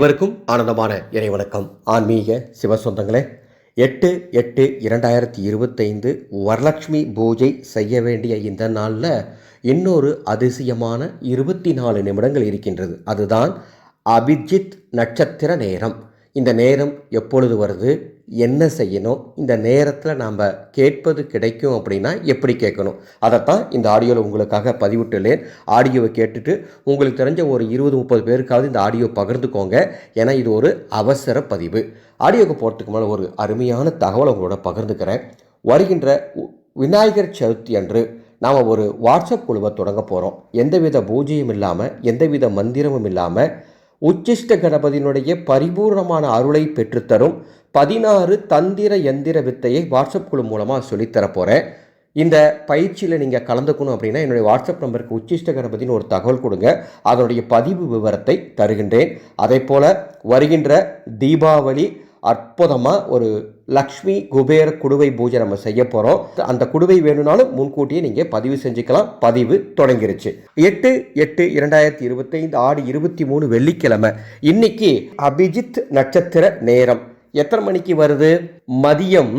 அனைவருக்கும் ஆனந்தமான இறைவணக்கம் ஆன்மீக சிவசொந்தங்களே எட்டு எட்டு இரண்டாயிரத்தி இருபத்தைந்து வரலட்சுமி பூஜை செய்ய வேண்டிய இந்த நாளில் இன்னொரு அதிசயமான இருபத்தி நாலு நிமிடங்கள் இருக்கின்றது. அதுதான் அபிஜித் நட்சத்திர நேரம். இந்த நேரம் எப்பொழுது வருது? என்ன செய்யணும்? இந்த நேரத்தில் நாம் கேட்பது கிடைக்கும் அப்படின்னா எப்படி கேட்கணும்? அதைத்தான் இந்த ஆடியோவில் உங்களுக்காக பதிவிட்டுள்ளேன். ஆடியோவை கேட்டுட்டு உங்களுக்கு தெரிஞ்ச ஒரு இருபது முப்பது பேருக்காவது இந்த ஆடியோ பகிர்ந்துக்கோங்க. ஏன்னா இது ஒரு அவசர பதிவு. ஆடியோக்கு போகிறதுக்கு மேலே ஒரு அருமையான தகவலை உங்களோட பகிர்ந்துக்கிறேன். வருகின்ற விநாயகர் சதுர்த்தி அன்று நாம் ஒரு வாட்ஸ்அப் குழுவை தொடங்க போகிறோம் எந்தவித பூஜையும் இல்லாமல் எந்தவித மந்திரமும் இல்லாமல் உச்சிஷ்ட கணபதியினுடைய பரிபூர்ணமான அருளை பெற்றுத்தரும் பதினாறு தந்திர எந்திர வித்தையை வாட்ஸ்அப் குழு மூலமாக சொல்லித்தரப்போகிறேன் இந்த பயிற்சியில் நீங்கள் கலந்துக்கணும் அப்படின்னா என்னுடைய வாட்ஸ்அப் நம்பருக்கு உச்சிஷ்ட கணபதினு ஒரு தகவல் கொடுங்க. அதனுடைய பதிவு விவரத்தை தருகின்றேன். அதே போல் வருகின்ற தீபாவளி அற்புதமாக ஒரு லக்ஷ்மி குபேர குடுவை பூஜை நம்ம செய்ய போகிறோம் அந்த குடுவை வேணும்னாலும் முன்கூட்டியே நீங்கள் பதிவு செஞ்சுக்கலாம். பதிவு தொடங்கிருச்சு. எட்டு எட்டு இரண்டாயிரத்தி இருபத்தைந்து ஆடு இருபத்தி மூணு வெள்ளிக்கிழமை. இன்னைக்கு அபிஜித் நட்சத்திர நேரம். எத்தனை மணிக்கு வருது? மதியம்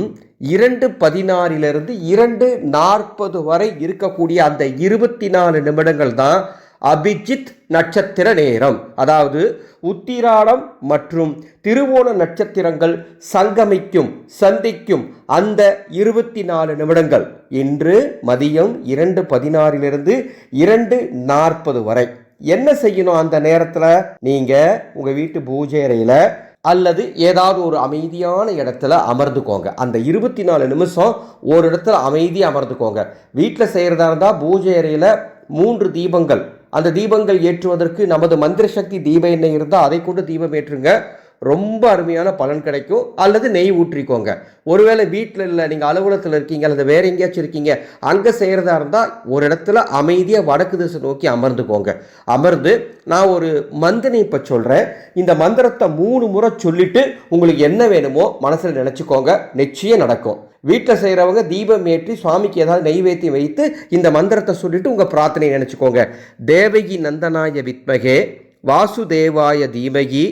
இரண்டு பதினாறிலிருந்து இரண்டு நாற்பது வரை இருக்கக்கூடிய அந்த இருபத்தி நாலு நிமிடங்கள் தான் அபிஜித் நட்சத்திர நேரம். அதாவது உத்திராடம் மற்றும் திருவோண நட்சத்திரங்கள் சங்கமிக்கும் சந்திக்கும் அந்த இருபத்தி நாலு நிமிடங்கள். இன்று மதியம் இரண்டு பதினாறிலிருந்து இரண்டு நாற்பது வரை. என்ன செய்யணும் அந்த நேரத்தில்? நீங்கள் உங்கள் வீட்டு பூஜை அறையில் அல்லது ஏதாவது ஒரு அமைதியான இடத்துல அமர்ந்துக்கோங்க. அந்த இருபத்தி நாலு நிமிஷம் ஒரு இடத்துல அமைதியாக அமர்ந்துக்கோங்க. வீட்டில் செய்கிறதா இருந்தால் பூஜை அறையில் மூன்று தீபங்கள் அந்த தீபங்கள் ஏற்றுவதற்கு நமது மந்திர சக்தி தீப எண்ணெய் இருந்தால் அதை கொண்டு தீபம் ஏற்றுங்க. ரொம்ப அருமையான பலன் கிடைக்கும். அல்லது நெய் ஊற்றிக்கோங்க. ஒருவேளை வீட்டில் இல்லை நீங்கள் அலுவலகத்தில் இருக்கீங்க அல்லது வேற எங்கேயாச்சும் இருக்கீங்க அங்கே செய்கிறதா இருந்தால் ஒரு இடத்துல அமைதியாக வடக்கு திசை நோக்கி அமர்ந்துக்கோங்க. அமர்ந்து நான் ஒரு மந்திரம் இப்போ சொல்கிறேன் இந்த மந்திரத்தை மூணு முறை சொல்லிட்டு உங்களுக்கு என்ன வேணுமோ மனசில் நினச்சிக்கோங்க. நிச்சயம் நடக்கும். வீட்டில் செய்கிறவங்க தீபம் ஏற்றி சுவாமிக்கு ஏதாவது நெய்வேத்தியம் வைத்து இந்த மந்திரத்தை சொல்லிட்டு உங்கள் பிரார்த்தனை நினச்சிக்கோங்க. தேவகி நந்தனாய வித்மகே. வாசுதேவாய தீமகி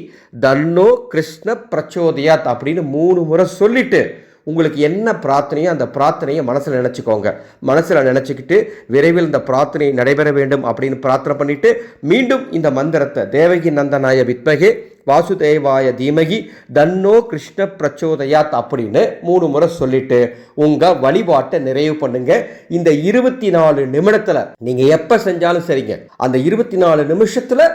தன்னோ கிருஷ்ண பிரச்சோதயாத் அப்படின்னு மூணு முறை சொல்லிட்டு உங்களுக்கு என்ன பிரார்த்தனையோ அந்த பிரார்த்தனையை மனசில் நினச்சிக்கோங்க. மனசில் நினச்சிக்கிட்டு விரைவில் இந்த பிரார்த்தனை நடைபெற வேண்டும் அப்படின்னு பிரார்த்தனை பண்ணிவிட்டு மீண்டும் இந்த மந்திரத்தை தேவகி நந்தனாய வித்மகே வாசுதேவாய தீமகி தன்னோ கிருஷ்ண பிரச்சோதயாத் அப்படின்னு மூணு முறை சொல்லிட்டு உங்கள் வழிபாட்டை நிறைவு பண்ணுங்க. இந்த இருபத்தி நாலு நிமிடத்தில் நீங்கள் எப்போ செஞ்சாலும் சரிங்க. அந்த இருபத்தி நாலு நிமிஷத்தில்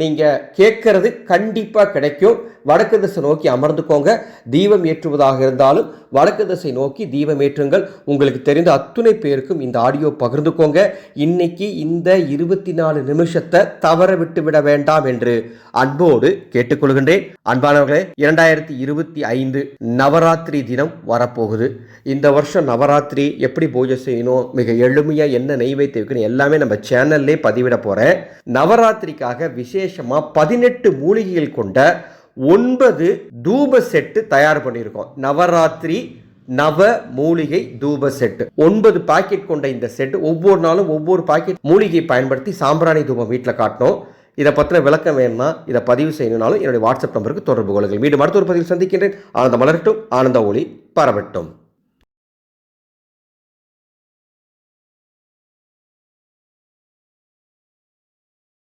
நீங்கள் கேட்கறது கண்டிப்பாக கிடைக்கும். வடக்கு திசை நோக்கி அமர்ந்துக்கோங்க. தீபம் ஏற்றுவதாக இருந்தாலும் வடக்கு திசை நோக்கி தீபம் ஏற்றுங்கள். உங்களுக்கு தெரிந்த அத்துணை பேருக்கும் இந்த ஆடியோ பகிர்ந்துக்கோங்க. இன்னைக்கு இந்த இருபத்தி நாலு நிமிஷத்தை தவற விட்டு விட வேண்டாம் என்று அன்போடு கேட்டுக்கொள்கின்றேன். அன்பானவர்களே இரண்டாயிரத்தி இருபத்தி ஐந்து நவராத்திரி தினம் வரப்போகுது. இந்த வருஷம் நவராத்திரி எப்படி பூஜை செய்யணும் மிக எளிமையாக என்ன நெய்வேத்தியம் எல்லாமே நம்ம சேனல்லே பதிவிட போகிறேன் நவராத்திரிக்காக விசேஷமாக பதினெட்டு மூலிகைகள் கொண்ட ஒன்பது தூப செட்டு தயார் பண்ணியிருக்கோம். நவராத்திரி நவ மூலிகை தூப செட்டு. ஒன்பது பாக்கெட் கொண்ட இந்த செட்டு ஒவ்வொரு நாளும் ஒவ்வொரு பாக்கெட் மூலிகை பயன்படுத்தி சாம்பிராணி தூபம் வீட்டில் காட்டணும் இதை பற்றின விளக்கம் வேணும்னா இதை பதிவு செய்யணும்னாலும் என்னுடைய வாட்ஸ்அப் நம்பருக்கு தொடர்பு கொள்ளுங்கள். மீண்டும் அடுத்த ஒரு பதிவில் சந்திக்கின்றேன். ஆனந்த மலரட்டும் ஆனந்த ஒளி பரவட்டும்.